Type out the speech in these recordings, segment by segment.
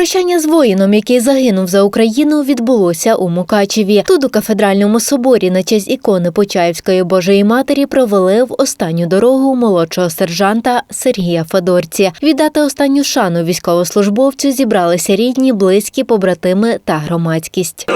Прощання з воїном, який загинув за Україну, відбулося у Мукачеві. Тут у кафедральному соборі на честь ікони Почаївської Божої Матері провели в останню дорогу молодшого сержанта Сергія Федорці. Віддати останню шану військовослужбовцю зібралися рідні, близькі, побратими та громадськість.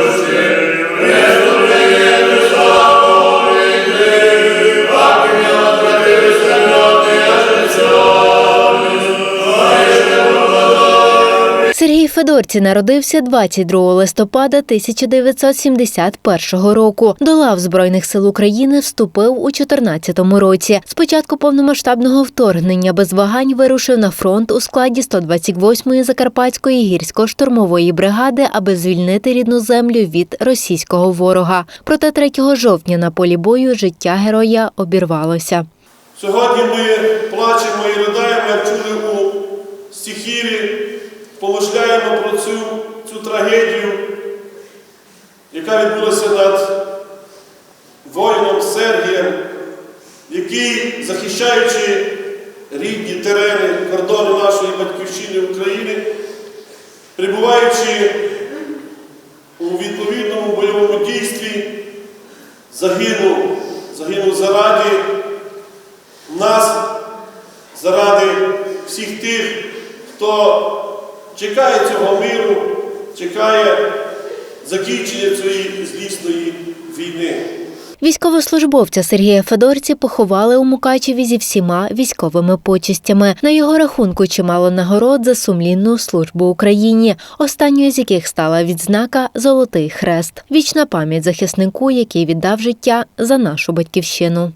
Сергій Федорці народився 22 листопада 1971 року. До лав Збройних сил України вступив у 2014 році. З початку повномасштабного вторгнення без вагань вирушив на фронт у складі 128-ї Закарпатської гірсько-штурмової бригади, аби звільнити рідну землю від російського ворога. Проте 3 жовтня на полі бою життя героя обірвалося. Сьогодні ми плачемо і riдаємо, помишляємо про цю, цю трагедію, яка відбулася над воїном Сергієм, який, захищаючи рідні терени, кордони нашої батьківщини України, перебуваючи у відповідному бойовому дійстві, загинув, загинув заради нас заради всіх тих, хто чекає цього миру, чекає закінчення цієї злісної війни. Військовослужбовця Сергія Федорці поховали у Мукачеві зі всіма військовими почестями. На його рахунку чимало нагород за сумлінну службу Україні, останньою з яких стала відзнака Золотий хрест. Вічна пам'ять захиснику, який віддав життя за нашу батьківщину.